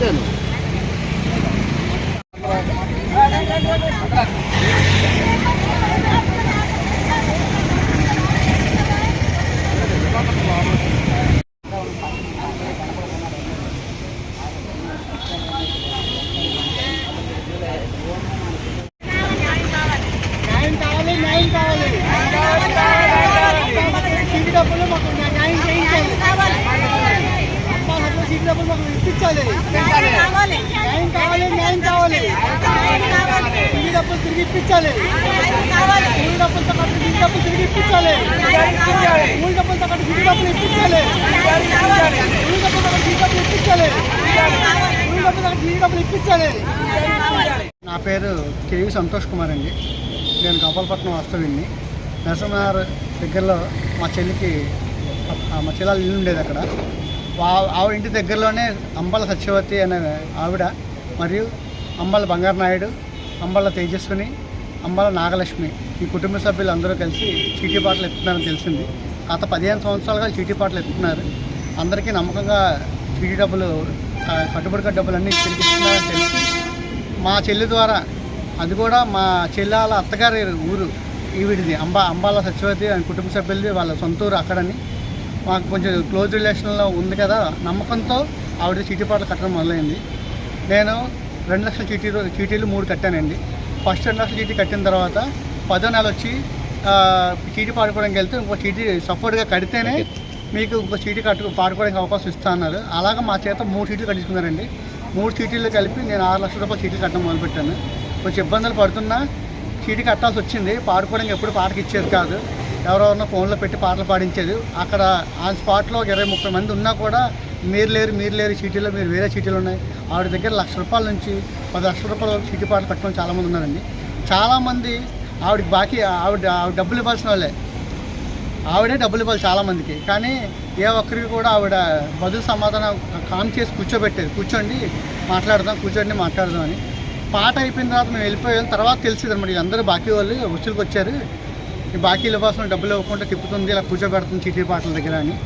কেন Thank you. తిరిగి ఇప్పించాలి మూడు డబ్బులతో పాటు సీటు డబ్బులు తిరిగి ఇప్పించాలి మూడు డబ్బులతో పాటు సీటు డబ్బులు ఇప్పించాలి. మూడు డబ్బులతో పాటు సీటు డబ్బులు ఇప్పించాలి. మూడు డబ్బులతో పాటు సీటు డబ్బులు ఇప్పించాలి. నా పేరు కేవి సంతోష్ కుమార్ అండి. నేను గోపాలపట్నం వాస్తవ్యుడిని. నరసింహార్ దగ్గరలో మా చెల్లికి మా చెల్లెలు ఇల్లు ఉండేది అక్కడ. ఆవిడ ఇంటి దగ్గరలోనే అంబల సత్యవతి అనే ఆవిడ మరియు అంబల బంగారు నాయుడు అంబళ్ళ తేజస్విని అంబళ్ళ నాగలక్ష్మి ఈ కుటుంబ సభ్యులు అందరూ కలిసి చీటీ పాటలు ఎత్తుతున్నారని తెలిసింది. గత పదిహేను సంవత్సరాలుగా చీటీ పాటలు ఎత్తుతున్నారు. అందరికీ నమ్మకంగా చీటీ డబ్బులు కట్టుబడిక డబ్బులన్నీ డబ్బులు అన్నీ తెలిసి మా చెల్లి ద్వారా అది కూడా మా చెల్లెల అత్తగారి ఊరు ఈవిడిది అంబా అంబాల సత్యవతి అని కుటుంబ సభ్యులది వాళ్ళ సొంత ఊరు అక్కడని. మాకు కొంచెం క్లోజ్ రిలేషన్లో ఉంది కదా నమ్మకంతో ఆవిడ చీటీ పాటలు కట్టడం మొదలైంది. నేను రెండు లక్షల చీటీలు చీటీలు మూడు కట్టానండి. ఫస్ట్ రెండు లక్షల చీటీ కట్టిన తర్వాత పదో నెల వచ్చి చీటీ పాడుకోవడానికి వెళ్తే ఇంకో చీటీ సపోర్ట్గా కడితేనే మీకు ఇంకో చీటీ కట్టు పాడుకోవడానికి అవకాశం ఇస్తా అన్నారు. అలాగా మా చేత మూడు చీటీలు కట్టించుకున్నారండి. మూడు చీటీలు కలిపి నేను ఆరు లక్షల రూపాయలు చీటీలు కట్టడం మొదలుపెట్టాను. కొంచెం ఇబ్బందులు పడుతున్నా చీటీ కట్టాల్సి వచ్చింది. పాడుకోవడానికి ఎప్పుడు పాటకి ఇచ్చేది కాదు. ఎవరెవరినో ఫోన్లో పెట్టి పాటలు పాడించేది. అక్కడ ఆ స్పాట్లో ఇరవై ముప్పై మంది ఉన్నా కూడా మీరు లేరు మీరు లేరు సిటీలో మీరు వేరే సిటీలు ఉన్నాయి. ఆవిడ దగ్గర లక్ష రూపాయల నుంచి పది లక్షల రూపాయల వరకు పాటలు కట్టడం చాలామంది ఉన్నారండి. చాలామంది ఆవిడకి బాకీ ఆవిడ ఆవిడ డబ్బులు ఇవ్వాల్సిన వాళ్ళే. ఆవిడే డబ్బులు ఇవ్వాలి చాలామందికి. కానీ ఏ ఒక్కరికి కూడా ఆవిడ బదులు సమాధానం కామ్ చేసి కూర్చోబెట్టేది. కూర్చోండి మాట్లాడదాం కూర్చోండి మాట్లాడదాం అని. పాట అయిపోయిన తర్వాత మేము వెళ్ళిపోయాం. తర్వాత తెలిసింది అనమాట వీళ్ళందరూ బాకీ వాళ్ళు వసూలుకి వచ్చారు ఈ బాకీలు ఇవ్వాల్సిన డబ్బులు ఇవ్వకుండా తిప్పుతుంది ఇలా కూర్చోబెడుతుంది చీటీ పాటల దగ్గర అని.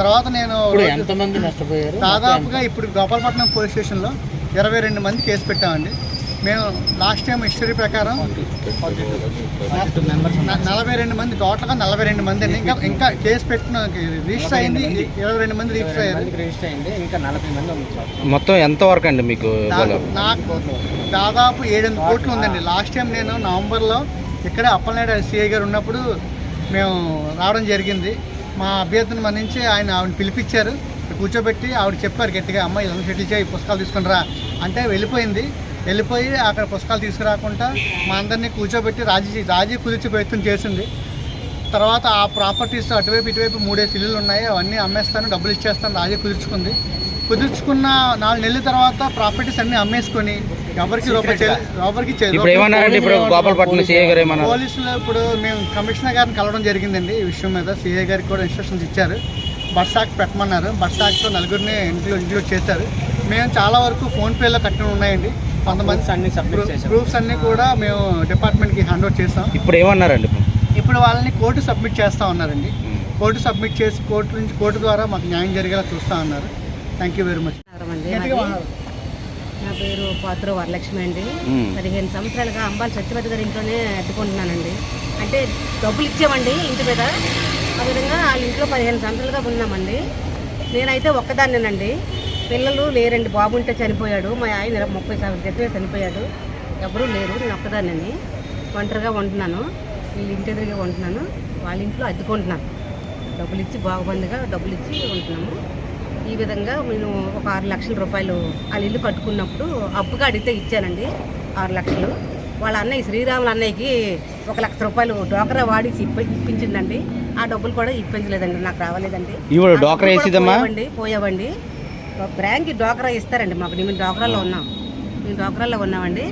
తర్వాత నేను ఇప్పుడు ఎంతమంది నష్టపోయారు? దాదాపుగా ఇప్పుడు గోపాలపట్నం పోలీస్ స్టేషన్లో ఇరవై రెండు మంది కేసు పెట్టామండి. మేము లాస్ట్ టైం హిస్టరీ ప్రకారం నలభై రెండు మంది టోటల్గా నలభై రెండు మంది అండి. ఇంకా ఇంకా కేసు పెట్టిన రిజిస్టర్ అయింది ఇరవై రెండు మంది రిజిస్టర్ అయ్యారు. రిజిస్టర్ అయింది ఇంకా నలభై మంది మొత్తం ఎంత వరకు అండి మీకు నాకు దాదాపు ఏడెనిమిది కోట్లు ఉందండి. లాస్ట్ టైం నేను నవంబర్లో ఇక్కడే అప్పలనాయుడు సిఐ గారు ఉన్నప్పుడు మేము రావడం జరిగింది. మా అభ్యర్థిని మన్నించి ఆయన ఆవిడ పిలిపించారు. కూర్చోబెట్టి ఆవిడ చెప్పారు గట్టిగా అమ్మ ఇలా సెటిల్ చేయి పుస్తకాలు తీసుకుని రా అంటే వెళ్ళిపోయింది. వెళ్ళిపోయి అక్కడ పుస్తకాలు తీసుకురాకుండా మా అందరినీ కూర్చోబెట్టి రాజీ రాజీ కుదిర్చి ప్రయత్నం చేసింది. తర్వాత ఆ ప్రాపర్టీస్ అటువైపు ఇటువైపు మూడేసి ఇల్లులు ఉన్నాయి. అవన్నీ అమ్మేస్తాను డబ్బులు ఇచ్చేస్తాను రాజీ కుదుర్చుకుంది. కుదుర్చుకున్న నాలుగు నెలల తర్వాత ప్రాపర్టీస్ అన్నీ అమ్మేసుకొని ఇప్పుడు ఏమన్నారండి ఇప్పుడు గోపాలపట్నం సిఐ గారు ఏమన్నారు? పోలీసులు ఇప్పుడు మేము కమిషనర్ గారిని కలవడం జరిగిందండి ఈ విషయం మీద. సిఐ గారికి కూడా ఇన్స్ట్రక్షన్స్ ఇచ్చారు. బర్త్ యాక్ట్ పెట్టమన్నారు. బర్త్ యాక్ట్తో నలుగురిని ఇంక్లూడ్ ఇంక్లూడ్ చేశారు. మేము చాలా వరకు ఫోన్పేలో కట్టిన ఉన్నాయండి. కొంతమంది అన్ని ప్రూఫ్స్ అన్నీ కూడా మేము డిపార్ట్మెంట్కి హ్యాండ్ ఓవర్ చేస్తాం ఇప్పుడు ఏమన్నారండి ఇప్పుడు? వాళ్ళని కోర్టు సబ్మిట్ చేస్తూ ఉన్నారండి. కోర్టు సబ్మిట్ చేసి కోర్టు నుంచి కోర్టు ద్వారా మాకు న్యాయం జరిగేలా చూస్తూ ఉన్నారు. Thank you very much. నా పేరు పాత్ర వరలక్ష్మి అండి. పదిహేను సంవత్సరాలుగా అంబాల్ సత్యవతి గారి ఇంట్లోనే అడ్డుకుంటున్నానండి అంటే డబ్బులు ఇచ్చామండి ఇంటి మీద. ఆ విధంగా వాళ్ళ ఇంట్లో పదిహేను సంవత్సరాలుగా ఉన్నామండి. నేనైతే ఒక్కదాన్నేనండి. పిల్లలు లేరండి. బాబు ఉంటే చనిపోయాడు. మా ఆయన ముప్పై సంవత్సరాల క్రితమే చనిపోయాడు. ఎవరూ లేరు. నేను ఒక్కదాన్ని ఒంటరిగా ఉంటున్నాను. వీళ్ళ ఇంటి ఎదురుగా ఉంటున్నాను. వాళ్ళ ఇంట్లో అద్దుకుంటున్నాను డబ్బులు ఇచ్చి బాగుబందిగా డబ్బులు ఇచ్చి ఉంటున్నాము. ఈ విధంగా నేను ఒక ఆరు లక్షల రూపాయలు వాళ్ళ ఇల్లు కట్టుకున్నప్పుడు అప్పుగా అడిగితే ఇచ్చానండి. ఆరు లక్షలు. వాళ్ళ అన్నయ్య శ్రీరాముల అన్నయ్యకి ఒక లక్ష రూపాయలు డోకరా వాడి ఇప్ప ఇప్పించిందండి. ఆ డబ్బులు కూడా ఇప్పించలేదండి నాకు రావలేదండి? పోయావండి పోయావండి. బ్యాంక్కి డోకరా ఇస్తారండి మాకు. మేము డోకరాలో ఉన్నాం. మేము డోకరాలో ఉన్నామండి.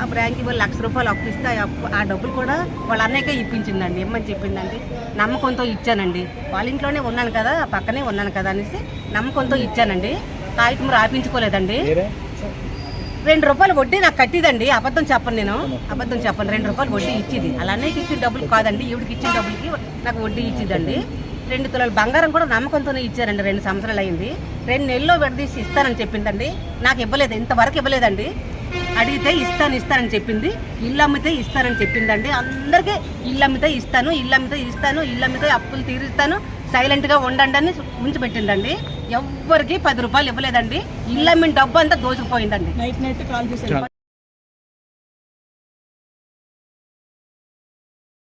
ఆ బ్యాంక్కి వాళ్ళు లక్ష రూపాయలు అప్పు ఇస్తే ఆ డబ్బులు కూడా వాళ్ళ అన్నయ్యకే ఇప్పించిందండి. ఇమ్మని చెప్పిందండి. నమ్మకంతో ఇచ్చానండి. వాళ్ళ ఇంట్లోనే ఉన్నాను కదా పక్కనే ఉన్నాను కదా అనేసి నమ్మకంతో ఇచ్చానండి. కాగితం రాపించుకోలేదండి. రెండు రూపాయలు వడ్డీ నాకు కట్టిదండి. అబద్ధం చెప్పను నేను. అబద్ధం చెప్పను. రెండు రూపాయలు వడ్డీ ఇచ్చింది. అలా అన్నయ్యకి ఇచ్చిన డబ్బులు కాదండి. ఈవిడికి ఇచ్చిన డబ్బులకి నాకు వడ్డీ ఇచ్చిందండి. రెండు తులాల బంగారం కూడా నమ్మకంతోనే ఇచ్చారండి. రెండు సంవత్సరాలు అయింది. రెండు నెలల్లో విడదీసి ఇస్తానని చెప్పిందండి. నాకు ఇవ్వలేదు. ఇంతవరకు ఇవ్వలేదండి. అడిగితే ఇస్తాను ఇస్తానని చెప్పింది. ఇల్లు అమ్మితే ఇస్తానని చెప్పిందండి. అందరికీ ఇల్లు అమ్మితే ఇస్తాను ఇల్లు అమ్మితే ఇస్తాను ఇల్లు అమ్మితే అప్పులు తీరుస్తాను. సైలెంట్గా ఉండండి అని ఉంచిపెట్టిందండి ఎవ్వరికి పది రూపాయలు ఇవ్వలేదండి. ఇల్లు అమ్మిన డబ్బు అంతా దోచుకుపోయిందండి.